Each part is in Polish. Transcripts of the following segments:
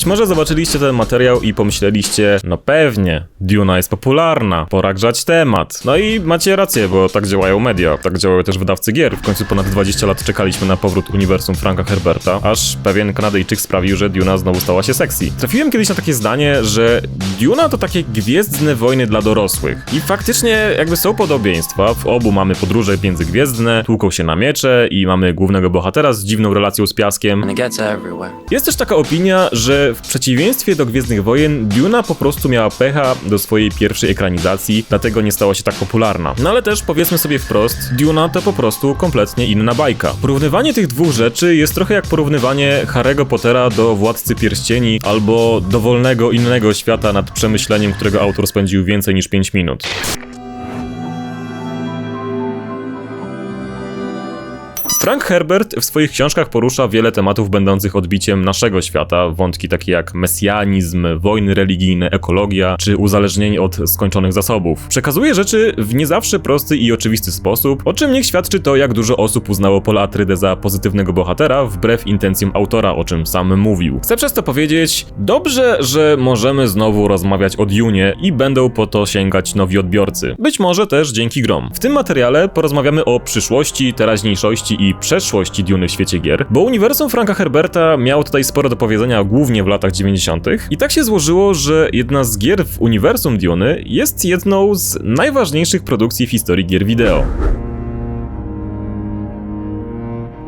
Być może zobaczyliście ten materiał i pomyśleliście, no pewnie, Duna jest popularna, pora grzać temat. No i macie rację, bo tak działają media, tak działają też wydawcy gier. W końcu ponad 20 lat czekaliśmy na powrót uniwersum Franka Herberta, aż pewien Kanadyjczyk sprawił, że Duna znowu stała się sexy. Trafiłem kiedyś na takie zdanie, że Duna to takie gwiezdne wojny dla dorosłych. I faktycznie jakby są podobieństwa, w obu mamy podróże międzygwiezdne, tłuką się na miecze i mamy głównego bohatera z dziwną relacją z piaskiem. Jest też taka opinia, że w przeciwieństwie do Gwiezdnych Wojen, Duna po prostu miała pecha do swojej pierwszej ekranizacji, dlatego nie stała się tak popularna. No ale też powiedzmy sobie wprost, Duna to po prostu kompletnie inna bajka. Porównywanie tych dwóch rzeczy jest trochę jak porównywanie Harry'ego Pottera do Władcy Pierścieni albo dowolnego innego świata nad przemyśleniem, którego autor spędził więcej niż 5 minut. Frank Herbert w swoich książkach porusza wiele tematów będących odbiciem naszego świata, wątki takie jak mesjanizm, wojny religijne, ekologia czy uzależnienie od skończonych zasobów. Przekazuje rzeczy w nie zawsze prosty i oczywisty sposób, o czym niech świadczy to, jak dużo osób uznało Pola Atrydę za pozytywnego bohatera, wbrew intencjom autora, o czym sam mówił. Chcę przez to powiedzieć, dobrze, że możemy znowu rozmawiać o Dune i będą po to sięgać nowi odbiorcy. Być może też dzięki grom. W tym materiale porozmawiamy o przyszłości, teraźniejszości i przeszłości Duny w świecie gier, bo uniwersum Franka Herberta miało tutaj sporo do powiedzenia głównie w latach 90. i tak się złożyło, że jedna z gier w uniwersum Duny jest jedną z najważniejszych produkcji w historii gier wideo.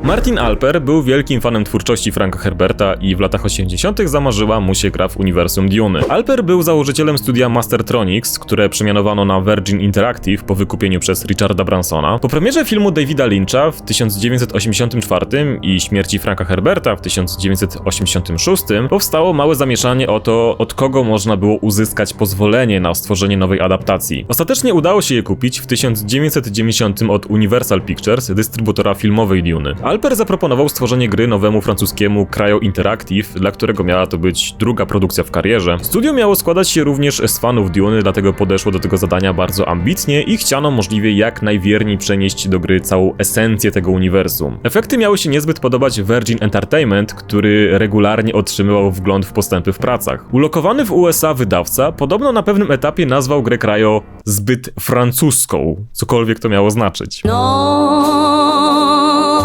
Martin Alper był wielkim fanem twórczości Franka Herberta i w latach 80. zamarzyła mu się gra w uniwersum Dune. Alper był założycielem studia Mastertronics, które przemianowano na Virgin Interactive po wykupieniu przez Richarda Bransona. Po premierze filmu Davida Lyncha w 1984 i śmierci Franka Herberta w 1986 powstało małe zamieszanie o to, od kogo można było uzyskać pozwolenie na stworzenie nowej adaptacji. Ostatecznie udało się je kupić w 1990 od Universal Pictures, dystrybutora filmowej Dune. Alper zaproponował stworzenie gry nowemu francuskiemu Cryo Interactive, dla którego miała to być druga produkcja w karierze. Studio miało składać się również z fanów Dune, dlatego podeszło do tego zadania bardzo ambitnie i chciano możliwie jak najwierniej przenieść do gry całą esencję tego uniwersum. Efekty miały się niezbyt podobać Virgin Entertainment, który regularnie otrzymywał wgląd w postępy w pracach. Ulokowany w USA wydawca podobno na pewnym etapie nazwał grę Cryo zbyt francuską, cokolwiek to miało znaczyć. Non,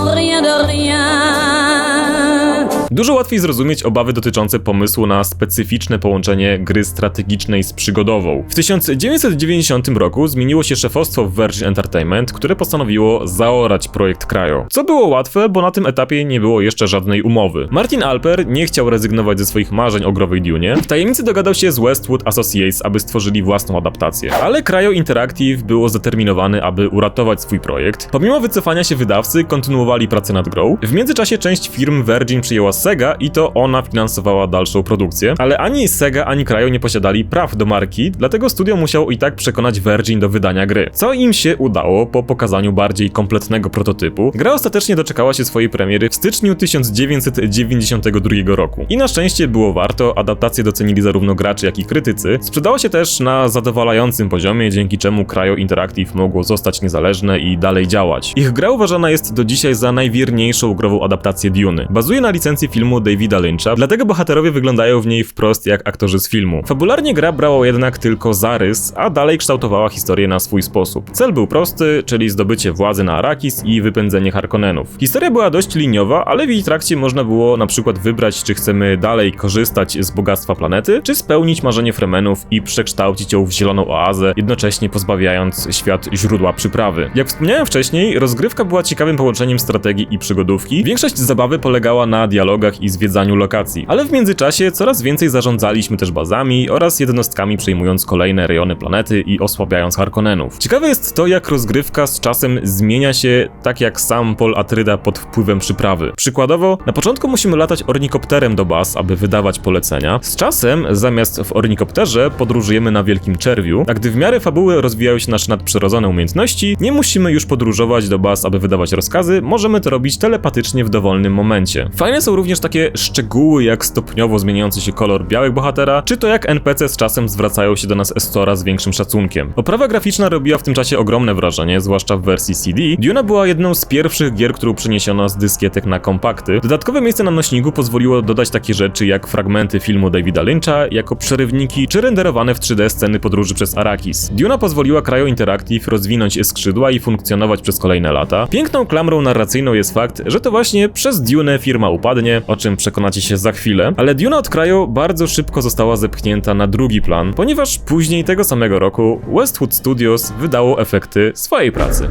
rien de rien. Dużo łatwiej zrozumieć obawy dotyczące pomysłu na specyficzne połączenie gry strategicznej z przygodową. W 1990 roku zmieniło się szefostwo w Virgin Entertainment, które postanowiło zaorać projekt Cryo. Co było łatwe, bo na tym etapie nie było jeszcze żadnej umowy. Martin Alper nie chciał rezygnować ze swoich marzeń o growej Dune. W tajemnicy dogadał się z Westwood Associates, aby stworzyli własną adaptację. Ale Cryo Interactive było zdeterminowany, aby uratować swój projekt. Pomimo wycofania się wydawcy, kontynuowali pracę nad grą. W międzyczasie część firm Virgin przyjęła Sega i to ona finansowała dalszą produkcję, ale ani Sega, ani Cryo nie posiadali praw do marki, dlatego studio musiało i tak przekonać Virgin do wydania gry. Co im się udało po pokazaniu bardziej kompletnego prototypu. Gra ostatecznie doczekała się swojej premiery w styczniu 1992 roku. I na szczęście było warto, adaptację docenili zarówno gracze, jak i krytycy. Sprzedała się też na zadowalającym poziomie, dzięki czemu Cryo Interactive mogło zostać niezależne i dalej działać. Ich gra uważana jest do dzisiaj za najwierniejszą grową adaptację Duny. Bazuje na licencji filmu Davida Lyncha, dlatego bohaterowie wyglądają w niej wprost jak aktorzy z filmu. Fabularnie gra brała jednak tylko zarys, a dalej kształtowała historię na swój sposób. Cel był prosty, czyli zdobycie władzy na Arrakis i wypędzenie Harkonnenów. Historia była dość liniowa, ale w jej trakcie można było na przykład wybrać, czy chcemy dalej korzystać z bogactwa planety, czy spełnić marzenie Fremenów i przekształcić ją w zieloną oazę, jednocześnie pozbawiając świat źródła przyprawy. Jak wspomniałem wcześniej, rozgrywka była ciekawym połączeniem strategii i przygodówki. Większość zabawy polegała na dialogach i zwiedzaniu lokacji, ale w międzyczasie coraz więcej zarządzaliśmy też bazami oraz jednostkami przejmując kolejne rejony planety i osłabiając Harkonnenów. Ciekawe jest to, jak rozgrywka z czasem zmienia się tak jak sam Pol Atryda pod wpływem przyprawy. Przykładowo, na początku musimy latać ornikopterem do baz, aby wydawać polecenia. Z czasem, zamiast w ornikopterze, podróżujemy na wielkim czerwiu, a gdy w miarę fabuły rozwijają się nasze nadprzyrodzone umiejętności, nie musimy już podróżować do baz, aby wydawać rozkazy, możemy to robić telepatycznie w dowolnym momencie. Fajne są również również takie szczegóły jak stopniowo zmieniający się kolor białek bohatera, czy to jak NPC z czasem zwracają się do nas Estora z większym szacunkiem. Oprawa graficzna robiła w tym czasie ogromne wrażenie, zwłaszcza w wersji CD. Duna była jedną z pierwszych gier, którą przeniesiono z dyskietek na kompakty. Dodatkowe miejsce na nośniku pozwoliło dodać takie rzeczy jak fragmenty filmu Davida Lyncha, jako przerywniki, czy renderowane w 3D sceny podróży przez Arrakis. Duna pozwoliła Cryo Interactive rozwinąć skrzydła i funkcjonować przez kolejne lata. Piękną klamrą narracyjną jest fakt, że to właśnie przez Dune firma upadnie, o czym przekonacie się za chwilę, ale Duna od Cryo bardzo szybko została zepchnięta na drugi plan, ponieważ później tego samego roku Westwood Studios wydało efekty swojej pracy.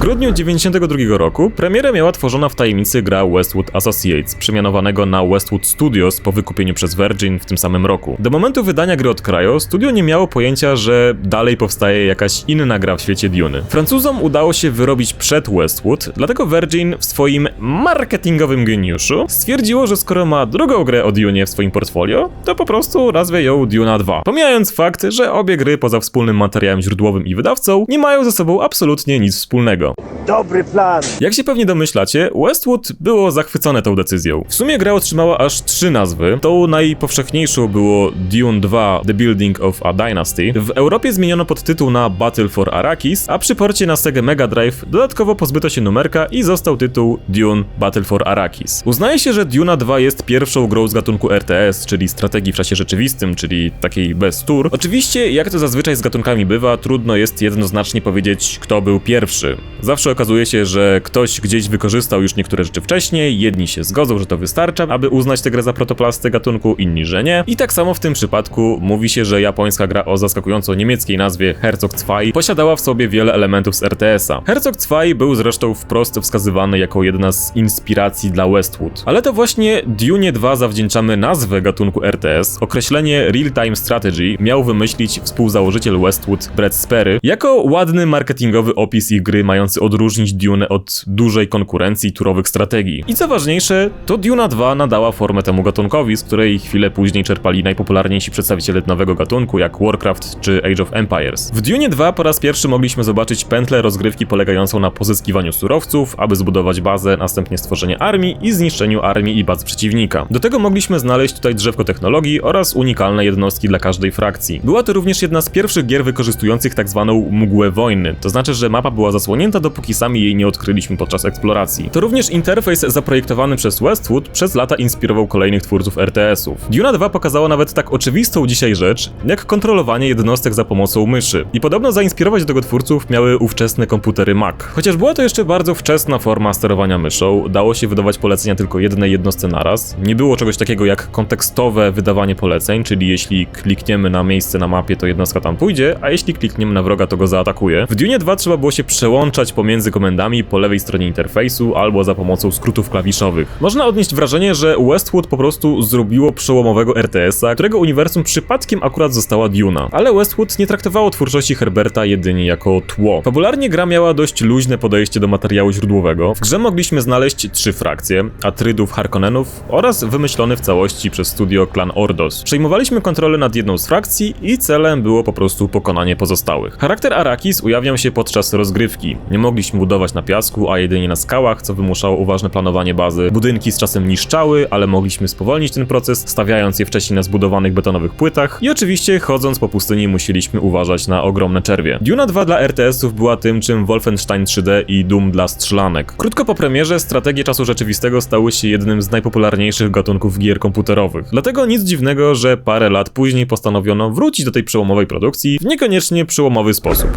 Grudniu 92 roku premierę miała tworzona w tajemnicy gra Westwood Associates, przemianowanego na Westwood Studios po wykupieniu przez Virgin w tym samym roku. Do momentu wydania gry od Cryo, studio nie miało pojęcia, że dalej powstaje jakaś inna gra w świecie Duny. Francuzom udało się wyrobić przed Westwood, dlatego Virgin w swoim marketingowym geniuszu stwierdziło, że skoro ma drugą grę o Dune w swoim portfolio, to po prostu nazwie ją Duna 2. Pomijając fakt, że obie gry poza wspólnym materiałem źródłowym i wydawcą nie mają ze sobą absolutnie nic wspólnego. Dobry plan! Jak się pewnie domyślacie, Westwood było zachwycone tą decyzją. W sumie gra otrzymała aż trzy nazwy. Tą najpowszechniejszą było Dune 2 The Building of a Dynasty. W Europie zmieniono podtytuł na Battle for Arrakis, a przy porcie na Sega Mega Drive dodatkowo pozbyto się numerka i został tytuł Dune Battle for Arrakis. Uznaje się, że Duna 2 jest pierwszą grą z gatunku RTS, czyli strategii w czasie rzeczywistym, czyli takiej bez tur. Oczywiście, jak to zazwyczaj z gatunkami bywa, trudno jest jednoznacznie powiedzieć, kto był pierwszy. Zawsze okazuje się, że ktoś gdzieś wykorzystał już niektóre rzeczy wcześniej, jedni się zgodzą, że to wystarcza, aby uznać tę grę za protoplastę gatunku, inni, że nie. I tak samo w tym przypadku mówi się, że japońska gra o zaskakująco niemieckiej nazwie Herzog 2 posiadała w sobie wiele elementów z RTS-a. Herzog 2 był zresztą wprost wskazywany jako jedna z inspiracji dla Westwood. Ale to właśnie Dune 2 zawdzięczamy nazwę gatunku RTS. Określenie Real-Time Strategy miał wymyślić współzałożyciel Westwood Brett Sperry jako ładny marketingowy opis ich gry mający odróżnić Dune od dużej konkurencji turowych strategii. I co ważniejsze, to Duna 2 nadała formę temu gatunkowi, z której chwilę później czerpali najpopularniejsi przedstawiciele nowego gatunku, jak Warcraft czy Age of Empires. W Dune 2 po raz pierwszy mogliśmy zobaczyć pętlę rozgrywki polegającą na pozyskiwaniu surowców, aby zbudować bazę, następnie stworzenie armii i zniszczeniu armii i baz przeciwnika. Do tego mogliśmy znaleźć tutaj drzewko technologii oraz unikalne jednostki dla każdej frakcji. Była to również jedna z pierwszych gier wykorzystujących tak zwaną mgłę wojny, to znaczy, że mapa była zasłonięta, dopóki sami jej nie odkryliśmy podczas eksploracji. To również interfejs zaprojektowany przez Westwood przez lata inspirował kolejnych twórców RTS-ów. Duna 2 pokazała nawet tak oczywistą dzisiaj rzecz, jak kontrolowanie jednostek za pomocą myszy. I podobno zainspirować do tego twórców miały ówczesne komputery Mac. Chociaż była to jeszcze bardzo wczesna forma sterowania myszą, dało się wydawać polecenia tylko jednej jednostce naraz. Nie było czegoś takiego jak kontekstowe wydawanie poleceń, czyli jeśli klikniemy na miejsce na mapie, to jednostka tam pójdzie, a jeśli klikniemy na wroga, to go zaatakuje. W Dune 2 trzeba było się przełączać pomiędzy komendami po lewej stronie interfejsu albo za pomocą skrótów klawiszowych. Można odnieść wrażenie, że Westwood po prostu zrobiło przełomowego RTS-a, którego uniwersum przypadkiem akurat została Duna. Ale Westwood nie traktowało twórczości Herberta jedynie jako tło. Fabularnie gra miała dość luźne podejście do materiału źródłowego. W grze mogliśmy znaleźć trzy frakcje, Atrydów Harkonnenów oraz wymyślony w całości przez studio klan Ordos. Przejmowaliśmy kontrolę nad jedną z frakcji i celem było po prostu pokonanie pozostałych. Charakter Arrakis ujawniał się podczas rozgrywki. Nie mogliśmy budować na piasku, a jedynie na skałach, co wymuszało uważne planowanie bazy. Budynki z czasem niszczały, ale mogliśmy spowolnić ten proces, stawiając je wcześniej na zbudowanych betonowych płytach i oczywiście chodząc po pustyni musieliśmy uważać na ogromne czerwie. Duna 2 dla RTS-ów była tym, czym Wolfenstein 3D i Doom dla strzelanek. Krótko po premierze strategie czasu rzeczywistego stały się jednym z najpopularniejszych gatunków gier komputerowych. Dlatego nic dziwnego, że parę lat później postanowiono wrócić do tej przełomowej produkcji w niekoniecznie przełomowy sposób.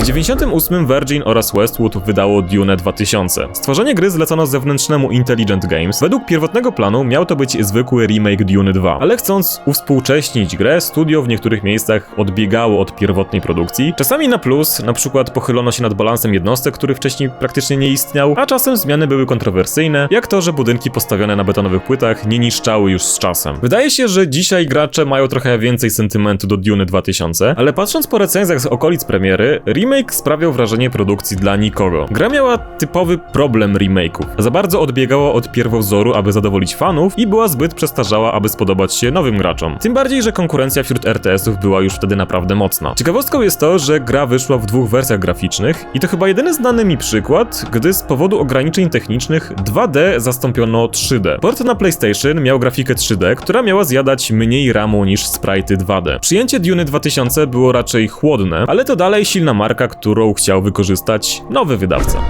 W 98 Virgin oraz Westwood wydało Dune 2000. Stworzenie gry zlecono zewnętrznemu Intelligent Games. Według pierwotnego planu miał to być zwykły remake Dune 2, ale chcąc uwspółcześnić grę, studio w niektórych miejscach odbiegało od pierwotnej produkcji. Czasami na plus, na przykład pochylono się nad balansem jednostek, który wcześniej praktycznie nie istniał, a czasem zmiany były kontrowersyjne, jak to, że budynki postawione na betonowych płytach nie niszczały już z czasem. Wydaje się, że dzisiaj gracze mają trochę więcej sentymentu do Dune 2000, ale patrząc po recenzjach z okolic premiery, remake Remake sprawiał wrażenie produkcji dla nikogo. Gra miała typowy problem remake'ów. Za bardzo odbiegała od pierwowzoru, aby zadowolić fanów i była zbyt przestarzała, aby spodobać się nowym graczom. Tym bardziej, że konkurencja wśród RTS-ów była już wtedy naprawdę mocna. Ciekawostką jest to, że gra wyszła w dwóch wersjach graficznych i to chyba jedyny znany mi przykład, gdy z powodu ograniczeń technicznych 2D zastąpiono 3D. Port na PlayStation miał grafikę 3D, która miała zjadać mniej ramu niż sprite'y 2D. Przyjęcie Dune 2000 było raczej chłodne, ale to dalej silna marka, którą chciał wykorzystać nowy wydawca.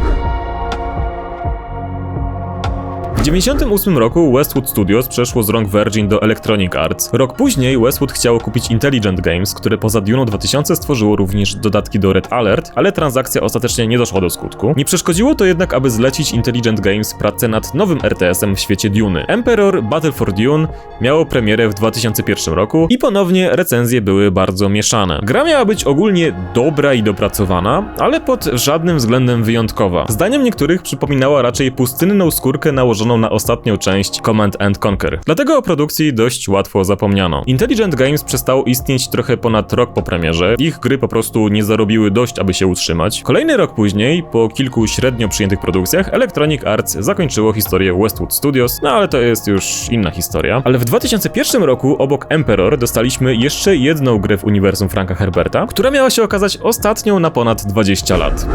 W 1998 roku Westwood Studios przeszło z rąk Virgin do Electronic Arts. Rok później Westwood chciało kupić Intelligent Games, które poza Dune 2000 stworzyło również dodatki do Red Alert, ale transakcja ostatecznie nie doszła do skutku. Nie przeszkodziło to jednak, aby zlecić Intelligent Games pracę nad nowym RTS-em w świecie Dune. Emperor Battle for Dune miało premierę w 2001 roku i ponownie recenzje były bardzo mieszane. Gra miała być ogólnie dobra i dopracowana, ale pod żadnym względem wyjątkowa. Zdaniem niektórych przypominała raczej pustynną skórkę nałożoną na ostatnią część Command and Conquer. Dlatego o produkcji dość łatwo zapomniano. Intelligent Games przestało istnieć trochę ponad rok po premierze. Ich gry po prostu nie zarobiły dość, aby się utrzymać. Kolejny rok później, po kilku średnio przyjętych produkcjach, Electronic Arts zakończyło historię Westwood Studios, no ale to jest już inna historia. Ale w 2001 roku obok Emperor dostaliśmy jeszcze jedną grę w uniwersum Franka Herberta, która miała się okazać ostatnią na ponad 20 lat.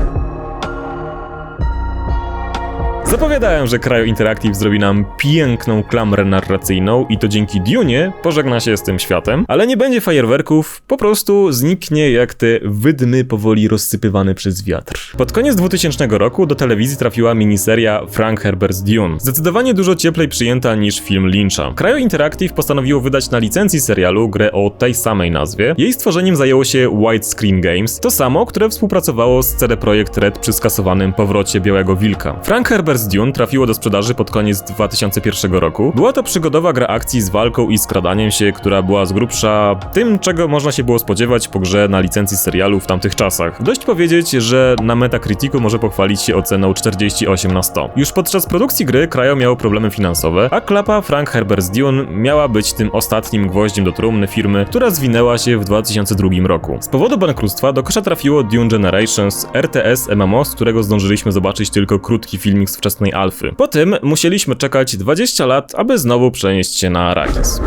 Zapowiadałem, że Cryo Interactive zrobi nam piękną klamrę narracyjną i to dzięki Dune pożegna się z tym światem, ale nie będzie fajerwerków, po prostu zniknie jak te wydmy powoli rozsypywane przez wiatr. Pod koniec 2000 roku do telewizji trafiła miniseria Frank Herbert's Dune, zdecydowanie dużo cieplej przyjęta niż film Lyncha. Cryo Interactive postanowiło wydać na licencji serialu grę o tej samej nazwie. Jej stworzeniem zajęło się Widescreen Games, to samo, które współpracowało z CD Projekt Red przy skasowanym powrocie Białego Wilka. Frank Herbert's Dune trafiło do sprzedaży pod koniec 2001 roku. Była to przygodowa gra akcji z walką i skradaniem się, która była z grubsza tym, czego można się było spodziewać po grze na licencji serialu w tamtych czasach. Dość powiedzieć, że na Metacriticu może pochwalić się oceną 48 na 100. Już podczas produkcji gry Cryo miało problemy finansowe, a klapa Frank Herbert's Dune miała być tym ostatnim gwoździem do trumny firmy, która zwinęła się w 2002 roku. Z powodu bankructwa do kosza trafiło Dune Generations, RTS MMO, z którego zdążyliśmy zobaczyć tylko krótki filmik z wczesnej alfy. Po tym musieliśmy czekać 20 lat, aby znowu przenieść się na Arrakis.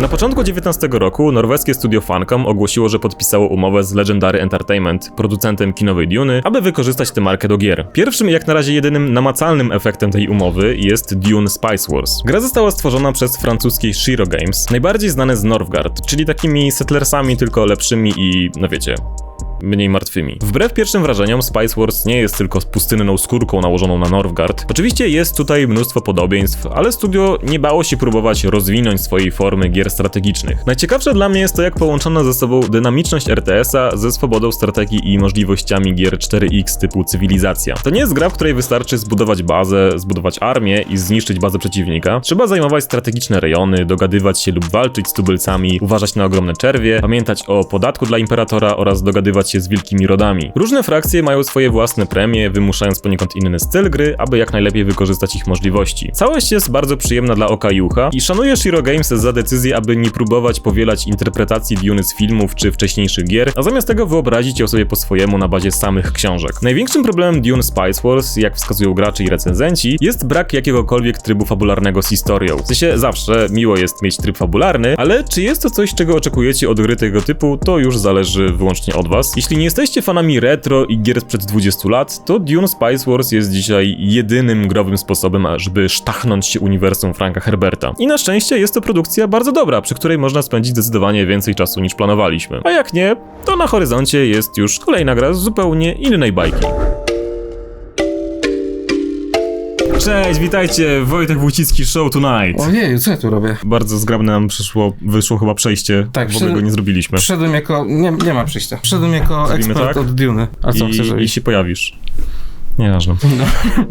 Na początku 19 roku norweskie studio Funcom ogłosiło, że podpisało umowę z Legendary Entertainment, producentem kinowej Duny, aby wykorzystać tę markę do gier. Pierwszym i jak na razie jedynym namacalnym efektem tej umowy jest Dune Spice Wars. Gra została stworzona przez francuskie Shiro Games, najbardziej znane z Northgard, czyli takimi settlersami tylko lepszymi i, no wiecie, mniej martwymi. Wbrew pierwszym wrażeniom, Spice Wars nie jest tylko pustynną skórką nałożoną na Northgard. Oczywiście jest tutaj mnóstwo podobieństw, ale studio nie bało się próbować rozwinąć swojej formy gier strategicznych. Najciekawsze dla mnie jest to, jak połączono ze sobą dynamiczność RTS-a ze swobodą strategii i możliwościami gier 4X typu cywilizacja. To nie jest gra, w której wystarczy zbudować bazę, zbudować armię i zniszczyć bazę przeciwnika. Trzeba zajmować strategiczne rejony, dogadywać się lub walczyć z tubylcami, uważać na ogromne czerwie, pamiętać o podatku dla imperatora oraz dogadywać się z wielkimi rodami. Różne frakcje mają swoje własne premie, wymuszając poniekąd inny styl gry, aby jak najlepiej wykorzystać ich możliwości. Całość jest bardzo przyjemna dla oka i ucha i szanuję Shiro Games za decyzję, aby nie próbować powielać interpretacji Dune z filmów czy wcześniejszych gier, a zamiast tego wyobrazić ją sobie po swojemu na bazie samych książek. Największym problemem Dune Spice Wars, jak wskazują gracze i recenzenci, jest brak jakiegokolwiek trybu fabularnego z historią. W sensie zawsze miło jest mieć tryb fabularny, ale czy jest to coś, czego oczekujecie od gry tego typu, to już zależy wyłącznie od was. Jeśli nie jesteście fanami retro i gier sprzed 20 lat, to Dune Spice Wars jest dzisiaj jedynym growym sposobem, żeby sztachnąć się uniwersum Franka Herberta. I na szczęście jest to produkcja bardzo dobra, przy której można spędzić zdecydowanie więcej czasu niż planowaliśmy. A jak nie, to na horyzoncie jest już kolejna gra z zupełnie innej bajki. Cześć, witajcie, Wojtek Wójcicki Show Tonight. Ojej, co ja tu robię? Bardzo zgrabne nam przyszło, wyszło chyba przejście, Tak, w ogóle go nie zrobiliśmy. Przyszedłem jako... Nie, nie ma przyjścia. Przyszedłem jako Zrobimy ekspert tak? od Duny. A co chcesz I, I zrobić? się pojawisz. Nieważne. No.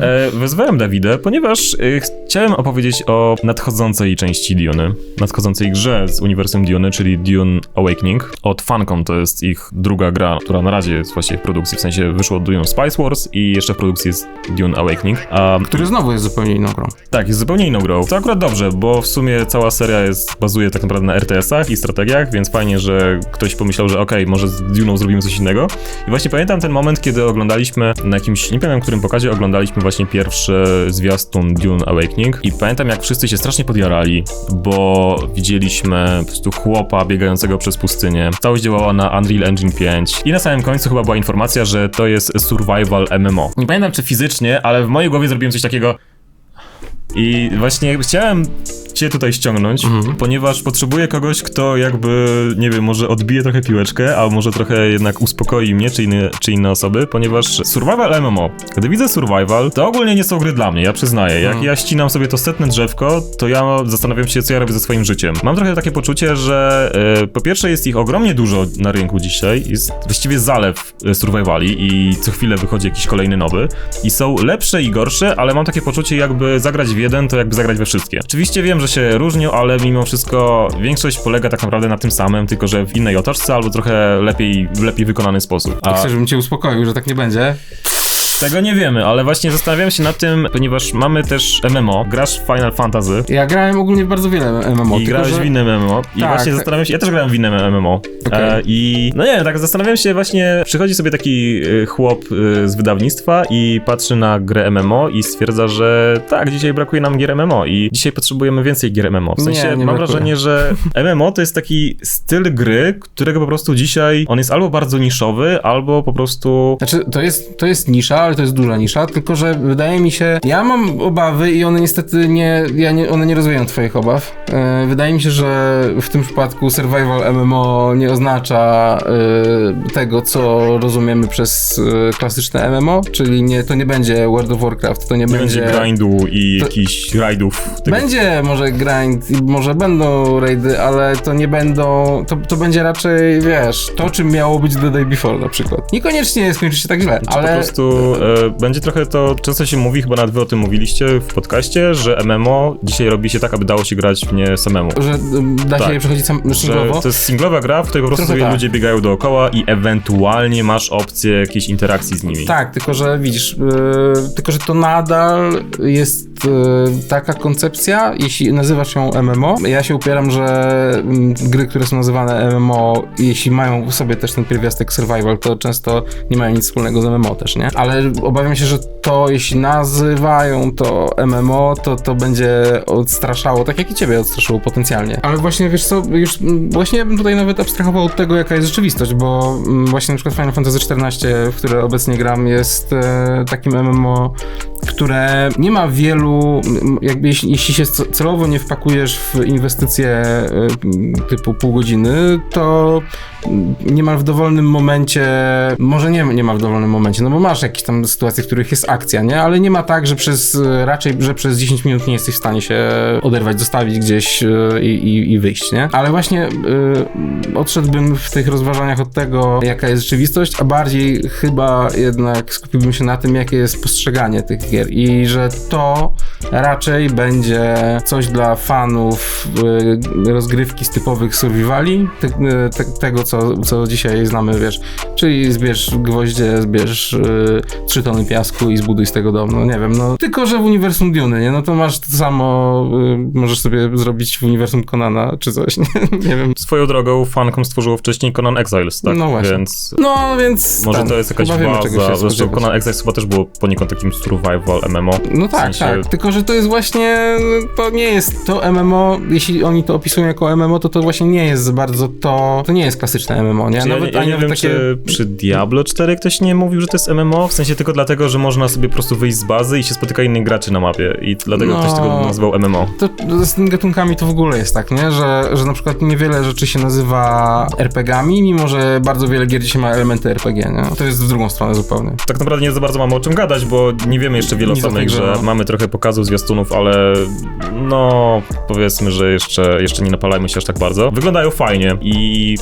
E, wezwałem Dawidę, ponieważ e, chciałem opowiedzieć o nadchodzącej części Duny, nadchodzącej grze z uniwersum Duny, czyli Dune Awakening. Od Funcom to jest ich druga gra, która na razie jest właśnie w produkcji, w sensie wyszło Dune Spice Wars i jeszcze w produkcji jest Dune Awakening. A, Który znowu jest zupełnie inną grą. tak, jest zupełnie inną grą. To akurat dobrze, bo w sumie cała seria jest, bazuje tak naprawdę na RTS-ach i strategiach, więc fajnie, że ktoś pomyślał, że okej, może z Dune'ą zrobimy coś innego. I właśnie pamiętam ten moment, kiedy oglądaliśmy na jakimś, nie pamiętam którym pokazie, oglądaliśmy właśnie pierwszy zwiastun Dune Awakening i pamiętam jak wszyscy się strasznie podjarali, bo widzieliśmy po prostu chłopa biegającego przez pustynię. Całość działała na Unreal Engine 5 i na samym końcu chyba była informacja, że to jest survival MMO. Nie pamiętam czy fizycznie, ale w mojej głowie zrobiłem coś takiego i właśnie chciałem cię tutaj ściągnąć, ponieważ potrzebuję kogoś, kto jakby, nie wiem, może odbije trochę piłeczkę, a może trochę jednak uspokoi mnie, czy inne, czy inne osoby, ponieważ survival MMO, gdy widzę survival, to ogólnie nie są gry dla mnie, ja przyznaję. Jak ja ścinam sobie to setne drzewko, to ja zastanawiam się, co ja robię ze swoim życiem. Mam trochę takie poczucie, że e, po pierwsze jest ich ogromnie dużo na rynku dzisiaj, jest właściwie zalew e, survivali i co chwilę wychodzi jakiś kolejny nowy. I są lepsze i gorsze, ale mam takie poczucie, jakby zagrać w jeden, to jakby zagrać we wszystkie. Oczywiście wiem, że się różnią, ale mimo wszystko większość polega tak naprawdę na tym samym, tylko że w innej otoczce albo trochę lepiej, w lepiej wykonany sposób. A Chcę, żebym cię uspokoił, że tak nie będzie. Tego nie wiemy, ale właśnie zastanawiam się nad tym, ponieważ mamy też MMO, grasz w Final Fantasy Ja grałem ogólnie bardzo wiele MMO. i grałeś że... w innym MMO i Tak, właśnie zastanawiam się, ja też grałem w innym MMO Okej. e, i no nie wiem, tak zastanawiam się właśnie, przychodzi sobie taki e, chłop e, z wydawnictwa i patrzy na grę MMO i stwierdza, że tak, dzisiaj brakuje nam gier MMO i dzisiaj potrzebujemy więcej gier MMO. W Nie, sensie nie mam brakuje. wrażenie, że MMO to jest taki styl gry, którego po prostu dzisiaj on jest albo bardzo niszowy, albo po prostu Znaczy, to jest, to jest nisza, ale to jest duża nisza, tylko że wydaje mi się, ja mam obawy i one niestety nie, ja nie, one nie rozwieją twoich obaw. E, wydaje mi się, że w tym przypadku survival MMO nie oznacza e, tego, co rozumiemy przez e, klasyczne MMO, czyli nie, to nie będzie World of Warcraft, to nie, nie będzie będzie... grindu i to- jakichś rajdów. tego Będzie może grind i może będą raidy, ale to nie będą. To, to będzie raczej, wiesz, to czym miało być The Day Before na przykład. Niekoniecznie skończy się tak źle, Czy ale. po prostu e, będzie trochę to, często się mówi, chyba nawet wy o tym mówiliście w podcaście, że MMO dzisiaj robi się tak, aby dało się grać w nie samemu. Że ym, da Tak. się je przechodzić sam Że singlowo. to jest singlowa gra, w której po prostu Trochę sobie tak. ludzie biegają dookoła i ewentualnie masz opcję jakiejś interakcji z nimi. Tak, tylko że widzisz, yy, tylko że to nadal jest yy, taka koncepcja, jeśli nazywasz ją MMO. Ja się upieram, że mm, gry, które są nazywane MMO, jeśli mają w sobie też ten pierwiastek survival, to często nie mają nic wspólnego z MMO też, nie? Ale obawiam się, że to, jeśli nazywają to MMO, to to będzie odstraszało, tak jak i ciebie odstraszyło potencjalnie. Ale właśnie, wiesz co, już mm, właśnie ja bym tutaj nawet abstrahował od tego, jaka jest rzeczywistość, bo mm, właśnie na przykład Final Fantasy XIV, w które obecnie gram, jest e, takim MMO, które nie ma wielu, jakby jeśli, jeśli się ce- celowo nie wpakujesz w inwestycje e, typu pół godziny, to niemal w dowolnym momencie, może nie niemal w dowolnym momencie, no bo masz jakieś tam sytuacje, w których jest akcja, nie? Ale nie ma tak, że przez, e, raczej, że przez 10 minut nie jesteś w stanie się oderwać, zostawić gdzieś e, i, i, i wyjść, nie? Ale właśnie e, odszedłbym w tych rozważaniach od tego, jaka jest rzeczywistość, a bardziej chyba jednak skupiłbym się na tym, jakie jest postrzeganie tych gier i że to raczej będzie coś dla fanów e, rozgrywki z typowych survivali, te, e, te, tego, co, co dzisiaj znamy, wiesz, czyli zbierz gwoździe, zbierz e, trzy tony piasku i zbuduj z tego dom, no nie wiem, no tylko, że w uniwersum Duny, nie, no to masz to samo, możesz sobie zrobić w uniwersum Conana, czy coś, nie, nie wiem. Swoją drogą Funcom stworzyło wcześniej Conan Exiles, tak? No właśnie. Więc No, więc... może ten, to jest jakaś baza. Zresztą. Conan Exiles chyba też było poniekąd takim survival MMO. No tak, w sensie, tak. Tylko, że to jest właśnie. To nie jest to MMO. Jeśli oni to opisują jako MMO, to to właśnie nie jest za bardzo to. To nie jest klasyczne MMO, nie? Czy ja, nie- ja nie wiem, czy przy Diablo 4 ktoś nie mówił, że to jest MMO, w sensie tylko dlatego, że można sobie po prostu wyjść z bazy i się spotyka innych graczy na mapie i dlatego No. ktoś tego nazywał MMO. To, to z tymi gatunkami to w ogóle jest tak, nie? Że, że na przykład niewiele rzeczy się nazywa RPG-ami, mimo że bardzo wiele gier dzisiaj ma elementy RPG, nie? To jest w drugą stronę zupełnie. Tak naprawdę nie za bardzo mamy o czym gadać, bo nie wiemy jeszcze wiele o samej grze, no. Mamy trochę pokazu pokazów zwiastunów, ale no powiedzmy, że jeszcze, jeszcze nie napalajmy się aż tak bardzo. Wyglądają fajnie i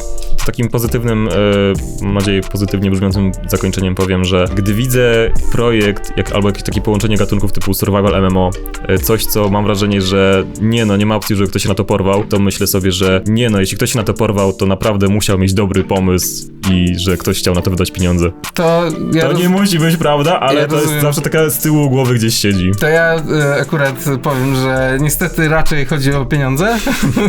takim pozytywnym, e, mam nadzieję pozytywnie brzmiącym zakończeniem powiem, że gdy widzę projekt jak, albo jakieś takie połączenie gatunków typu survival MMO, e, coś co mam wrażenie, że nie no, nie ma opcji, żeby ktoś się na to porwał, to myślę sobie, że nie no, jeśli ktoś się na to porwał, to naprawdę musiał mieć dobry pomysł i że ktoś chciał na to wydać pieniądze. To ja, To roz- nie musi być prawda, ale Ja to jest rozumiem. zawsze taka z tyłu głowy gdzieś siedzi. to ja e, akurat powiem, że niestety raczej chodzi o pieniądze,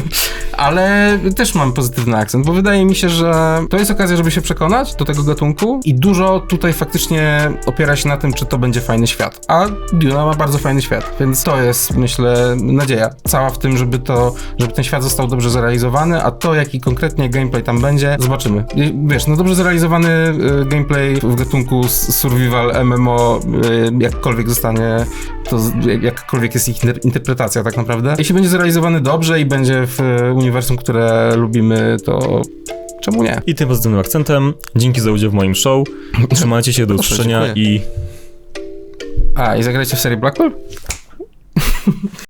ale też mam pozytywny akcent, bo wydaje mi się, że to jest okazja, żeby się przekonać do tego gatunku i dużo tutaj faktycznie opiera się na tym, czy to będzie fajny świat. A Duna ma bardzo fajny świat, więc to jest, myślę, nadzieja. Cała w tym, żeby to, żeby ten świat został dobrze zrealizowany, a to, jaki konkretnie gameplay tam będzie, zobaczymy. Wiesz, no dobrze zrealizowany y, gameplay w gatunku survival MMO, y, jakkolwiek zostanie to jakakolwiek jest ich inter- interpretacja tak naprawdę. Jeśli będzie zrealizowany dobrze i będzie w e, uniwersum, które lubimy, to czemu nie? I tym pozytywnym akcentem, dzięki za udział w moim show. Trzymajcie się, do usłyszenia i A, i zagrajcie w serii Blackpool?